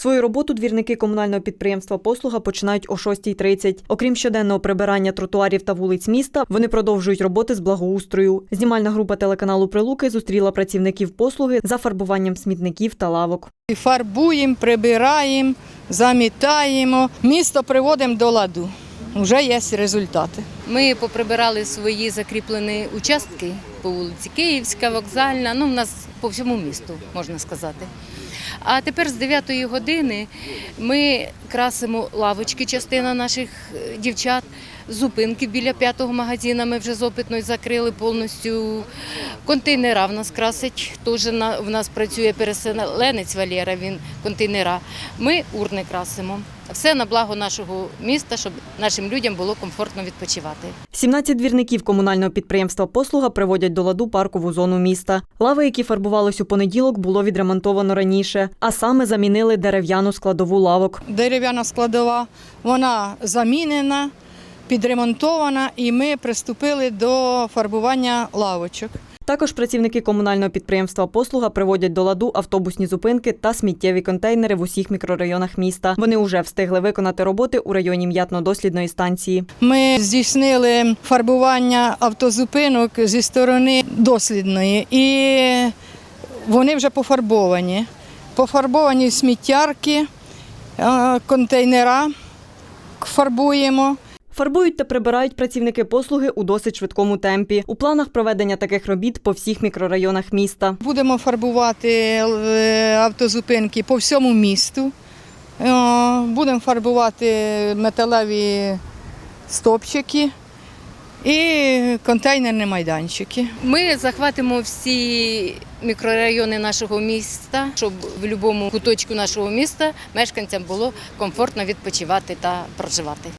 Свою роботу двірники комунального підприємства Послуга починають о 6.30. Окрім щоденного прибирання тротуарів та вулиць міста, вони продовжують роботи з благоустрою. Знімальна група телеканалу Прилуки зустріла працівників послуги за фарбуванням смітників та лавок. Фарбуємо, прибираємо, замітаємо. Місто приводимо до ладу. Вже є результати. Ми поприбирали свої закріплені участки по вулиці Київська, вокзальна, ну в нас по всьому місту, можна сказати. А тепер з 9 години ми красимо лавочки, частина наших е, дівчат, зупинки біля п'ятого магазину ми вже з опитною закрили повністю. Контейнера в нас красить, теж в нас працює переселенець Валєра, він контейнера. Ми урни красимо. Все на благо нашого міста, щоб нашим людям було комфортно відпочивати. 17 двірників комунального підприємства Послуга приводять до ладу паркову зону міста. Лави, які фарбувались у понеділок, було відремонтовано раніше, а саме замінили дерев'яну складову лавок. Дерев'яна складова, вона замінена, підремонтована, і ми приступили до фарбування лавочок. Також працівники комунального підприємства Послуга приводять до ладу автобусні зупинки та сміттєві контейнери в усіх мікрорайонах міста. Вони вже встигли виконати роботи у районі м'ятно-дослідної станції. Ми здійснили фарбування автозупинок зі сторони дослідної, і вони вже пофарбовані. Пофарбовані сміттярки, контейнера фарбуємо. Фарбують та прибирають працівники послуги у досить швидкому темпі. У планах проведення таких робіт по всіх мікрорайонах міста. Будемо фарбувати е, автозупинки по всьому місту. Е, Будемо фарбувати металеві стопчики і контейнерні майданчики. Ми захватимо всі мікрорайони нашого міста, щоб в будь-якому куточку нашого міста мешканцям було комфортно відпочивати та проживати.